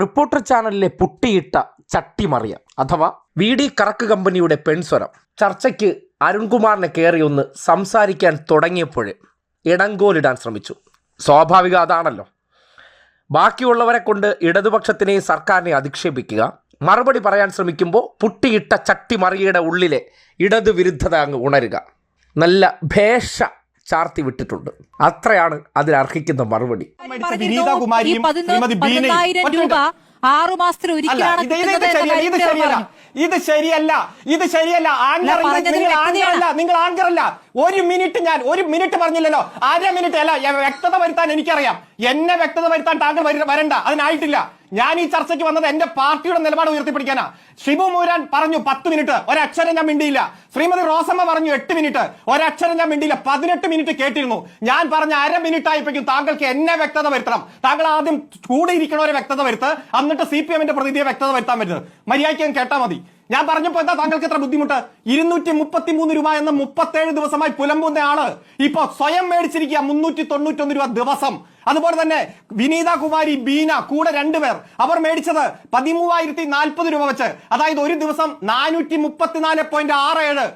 Reporter ചാനലിലെ പുട്ടിയിട്ട ചട്ടിമറിയ അഥവാ V D കറക്ക് കമ്പനിയുടെ പെൺസ്വരം. ചർച്ചയ്ക്ക് അരുൺകുമാറിനെ കയറി ഒന്ന് സംസാരിക്കാൻ തുടങ്ങിയപ്പോഴേ ഇടങ്കോലിടാൻ ശ്രമിച്ചു. സ്വാഭാവിക അതാണല്ലോ. ബാക്കിയുള്ളവരെ കൊണ്ട് ഇടതുപക്ഷത്തിനെയും സർക്കാരിനെ അധിക്ഷേപിക്കുക. മറുപടി പറയാൻ ശ്രമിക്കുമ്പോൾ പുട്ടിയിട്ട ചട്ടിമറിയുടെ ഉള്ളിലെ ഇടതുവിരുദ്ധത അങ്ങ് ഉണരുക. നല്ല ഭേഷ ചാർത്തി വിട്ടിട്ടുണ്ട്. അത്രയാണ് അതിനർഹിക്കുന്ന മറുപടി. രൂപ മിനിറ്റ്. ആറു മാസത്തിൽ ഒരിക്കലാണ് ഇത് ശരിയല്ല ഇത് ശരിയല്ല ആങ്കർ അല്ല, നിങ്ങൾ ആങ്കറല്ല നിങ്ങൾ ആങ്കറല്ല ഒരു മിനിറ്റ് ഞാൻ ഒരു മിനിറ്റ് പറഞ്ഞില്ലല്ലോ. അര മിനിറ്റ് അല്ല വ്യക്തത വരുത്താൻ എനിക്കറിയാം. എന്നെ വ്യക്തത വരുത്താൻ താങ്കൾ വരണ്ട അതിനായിട്ടില്ല. ഞാൻ ഈ ചർച്ചയ്ക്ക് വന്നത് എന്റെ പാർട്ടിയുടെ നിലപാട് ഉയർത്തിപ്പിടിക്കാനാ. ഷിബു മൂരാൻ പറഞ്ഞു പത്ത് മിനിറ്റ് ഒരക്ഷരം ഞാൻ മിണ്ടിയില്ല. ശ്രീമതി റോസമ്മ പറഞ്ഞു എട്ട് മിനിറ്റ് ഒരക്ഷരം ഞാൻ മിണ്ടിയില്ല. പതിനെട്ട് മിനിറ്റ് കേട്ടിരുന്നു. ഞാൻ പറഞ്ഞ അര മിനിറ്റ് ആയപ്പോഴേക്കും താങ്കൾക്ക് എന്നെ വ്യക്തത വരുത്തണം. താങ്കൾ ആദ്യം കൂടെ ഇരിക്കണവരെ വ്യക്തത വരുത്ത് എന്നിട്ട് സി പി എമ്മിന്റെ പ്രതിനിധിയെ വ്യക്തത വരുത്താൻ പറ്റുന്നത് മര്യാദയ്ക്ക് കേട്ടാൽ മതി. ഞാൻ പറഞ്ഞപ്പോ എന്താ താങ്കൾക്ക് എത്ര ബുദ്ധിമുട്ട്? ഇരുന്നൂറ്റി മുപ്പത്തി മൂന്ന് രൂപ എന്ന മുപ്പത്തേഴ് ദിവസമായി പുലമ്പുന്ന ആൾ ഇപ്പൊ സ്വയം മേടിച്ചിരിക്കുക മുന്നൂറ്റി തൊണ്ണൂറ്റൊന്ന് രൂപ ദിവസം. അതുപോലെ തന്നെ വിനീത കുമാരി ബീന കൂടെ രണ്ടുപേർ അവർ മേടിച്ചത് പതിമൂവായിരത്തി നാൽപ്പത് രൂപ വെച്ച്. അതായത് ഒരു ദിവസം നാനൂറ്റി മുപ്പത്തിനാല് പോയിന്റ് ആറ് ഏഴ്.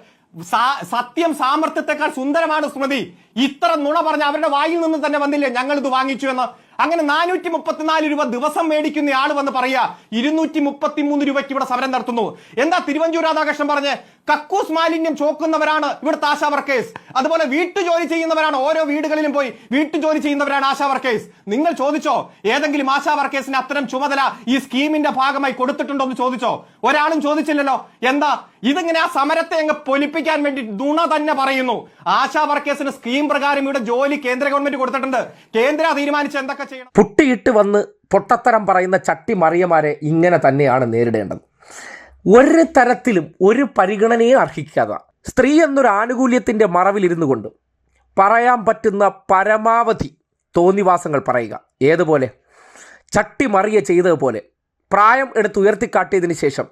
സത്യം സാമർത്ഥ്യത്തെക്കാൾ സുന്ദരമാണ് സ്മൃതി ഇത്ര നുണ പറഞ്ഞ അവരുടെ വായിൽ നിന്ന് തന്നെ വന്നില്ലേ ഞങ്ങൾ ഇത് വാങ്ങിച്ചു എന്ന് അങ്ങനെ നാനൂറ്റി മുപ്പത്തിനാല് രൂപ ദിവസം മേടിക്കുന്ന ആൾ വന്ന് പറയാ ഇരുന്നൂറ്റി മുപ്പത്തി മൂന്ന് രൂപയ്ക്ക് ഇവിടെ സമരം നടത്തുന്നു. എന്താ തിരുവഞ്ചൂർ രാധാകൃഷ്ണൻ പറഞ്ഞ്? കക്കൂസ് മാലിന്യം ചോക്കുന്നവരാണ് ഇവിടുത്തെ ആശാ വർക്കേഴ്സ്. അതുപോലെ വീട്ടു ജോലി ചെയ്യുന്നവരാണ് ഓരോ വീടുകളിലും പോയി വീട്ടു ജോലി ചെയ്യുന്നവരാണ് ആശാ വർക്കേഴ്സ്. നിങ്ങൾ ചോദിച്ചോ? ഏതെങ്കിലും ആശാ വർക്കേഴ്സിന് അത്തരം ചുമതല ഈ സ്കീമിന്റെ ഭാഗമായി കൊടുത്തിട്ടുണ്ടോ എന്ന് ചോദിച്ചോ? ഒരാളും ചോദിച്ചില്ലല്ലോ. എന്താ? ഇതിങ്ങനെ ആ സമരത്തെ അങ്ങ് പൊലിപ്പിക്കാൻ വേണ്ടി നുണ തന്നെ പറയുന്നു. ആശാ വർക്കേഴ്സിന് സ്കീം പ്രകാരം ഇവിടെ ജോലി കേന്ദ്ര ഗവൺമെന്റ് കൊടുത്തിട്ടുണ്ട്. കേന്ദ്ര തീരുമാനിച്ച് എന്തൊക്കെ പുട്ടിയിട്ട് വന്ന് പൊട്ടത്തരം പറയുന്ന ചട്ടി മറിയമാരെ ഇങ്ങനെ തന്നെയാണ് നേരിടേണ്ടത്. ഒരു തരത്തിലും ഒരു പരിഗണനയും അർഹിക്കാതെ സ്ത്രീ എന്നൊരു ആനുകൂല്യത്തിന്റെ മറവിലിരുന്നു കൊണ്ട് പറയാൻ പറ്റുന്ന പരമാവധി തോന്നിവാസങ്ങൾ പറയുക. ഏതുപോലെ? ചട്ടി മറിയ ചെയ്തതുപോലെ. പ്രായം എടുത്ത് ഉയർത്തിക്കാട്ടിയതിന് ശേഷം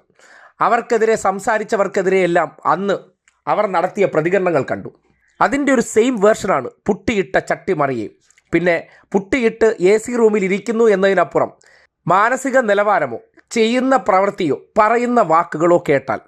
അവർക്കെതിരെ സംസാരിച്ചവർക്കെതിരെ എല്ലാം അന്ന് അവർ നടത്തിയ പ്രതികരണങ്ങൾ കണ്ടു. അതിന്റെ ഒരു സെയിം വേർഷനാണ് പുട്ടിയിട്ട ചട്ടി മറിയയും. പിന്നെ പുട്ടിയിട്ട് എ സി റൂമിൽ ഇരിക്കുന്നു എന്നതിനപ്പുറം മാനസിക നിലവാരമോ? ചെയ്യുന്ന പ്രവൃത്തിയോ? പറയുന്ന വാക്കുകളോ കേട്ടാൽ.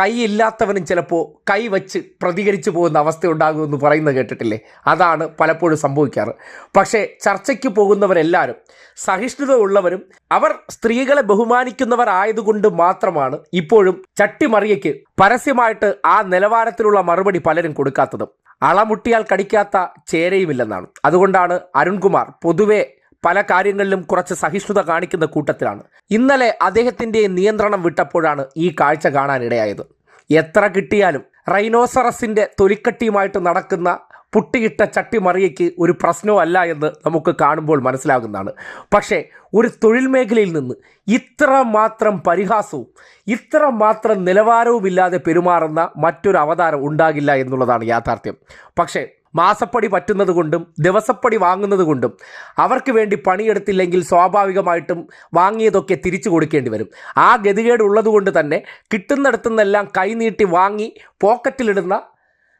കൈയില്ലാത്തവനും ചിലപ്പോൾ കൈ വച്ച് പ്രതികരിച്ചു പോകുന്ന അവസ്ഥ ഉണ്ടാകുമെന്ന് പറയുന്നത് കേട്ടിട്ടില്ലേ? അതാണ് പലപ്പോഴും സംഭവിക്കാറ്. പക്ഷേ ചർച്ചയ്ക്ക് പോകുന്നവരെല്ലാവരും സഹിഷ്ണുത ഉള്ളവരും അവർ സ്ത്രീകളെ ബഹുമാനിക്കുന്നവർ ആയതുകൊണ്ട് മാത്രമാണ് ഇപ്പോഴും ചട്ടിമറിയയ്ക്ക് പരസ്യമായിട്ട് ആ നിലവാരത്തിലുള്ള മറുപടി പലരും കൊടുക്കാത്തതും. അളമുട്ടിയാൽ കടിക്കാത്ത ചേരയുമില്ലെന്നാണ്. അതുകൊണ്ടാണ് അരുൺകുമാർ പൊതുവെ പല കാര്യങ്ങളിലും കുറച്ച് സഹിഷ്ണുത കാണിക്കുന്ന കൂട്ടത്തിലാണ്. ഇന്നലെ അദ്ദേഹത്തിന്റെ നിയന്ത്രണം വിട്ടപ്പോഴാണ് ഈ കാഴ്ച കാണാനിടയായത്. എത്ര കിട്ടിയാലും റൈനോസറസിന്റെ തൊലിക്കട്ടിയുമായിട്ട് നടക്കുന്ന പുട്ടിയിട്ട ചട്ടിമറിയയ്ക്ക് ഒരു പ്രശ്നമല്ല എന്ന് നമുക്ക് കാണുമ്പോൾ മനസ്സിലാകുന്നതാണ്. പക്ഷേ ഒരു തൊഴിൽ മേഖലയിൽ നിന്ന് ഇത്ര മാത്രം പരിഹാസവും ഇത്ര മാത്രം നിലവാരവുമില്ലാതെ പെരുമാറുന്ന മറ്റൊരു അവതാരം ഉണ്ടാകില്ല എന്നുള്ളതാണ് യാഥാർത്ഥ്യം. പക്ഷേ മാസപ്പടി പറ്റുന്നത് കൊണ്ടും ദിവസപ്പടി വാങ്ങുന്നത് കൊണ്ടും അവർക്ക് വേണ്ടി പണിയെടുത്തില്ലെങ്കിൽ സ്വാഭാവികമായിട്ടും വാങ്ങിയതൊക്കെ തിരിച്ചു കൊടുക്കേണ്ടി വരും. ആ ഗതികേട് ഉള്ളതുകൊണ്ട് തന്നെ കിട്ടുന്നിടത്തു നിന്നെല്ലാം കൈനീട്ടി വാങ്ങി പോക്കറ്റിലിടുന്ന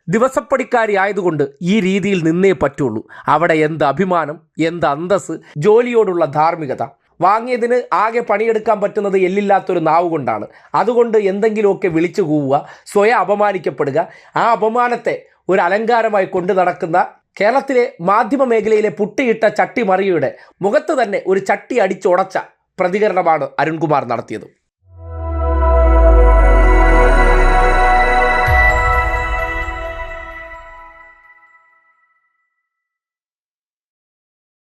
ദിവസപ്പടിക്കാരി ആയതുകൊണ്ട് ഈ രീതിയിൽ നിന്നേ പറ്റുള്ളൂ. അവിടെ എന്ത് അഭിമാനം എന്ത് അന്തസ് ജോലിയോടുള്ള ധാർമ്മികത. വാങ്ങിയതിന് ആകെ പണിയെടുക്കാൻ പറ്റുന്നത് എല്ലില്ലാത്തൊരു നാവ് കൊണ്ടാണ്. അതുകൊണ്ട് എന്തെങ്കിലുമൊക്കെ വിളിച്ചു കൂവുക സ്വയം അപമാനിക്കപ്പെടുക. ആ അപമാനത്തെ ഒരു അലങ്കാരമായി കൊണ്ടു നടക്കുന്ന കേരളത്തിലെ മാധ്യമ മേഖലയിലെ പുട്ടിയിട്ട ചട്ടി മറിയുടെ മുഖത്ത് തന്നെ ഒരു ചട്ടി അടിച്ചുടച്ച പ്രതികരണമാണ് അരുൺകുമാർ നടത്തിയത്.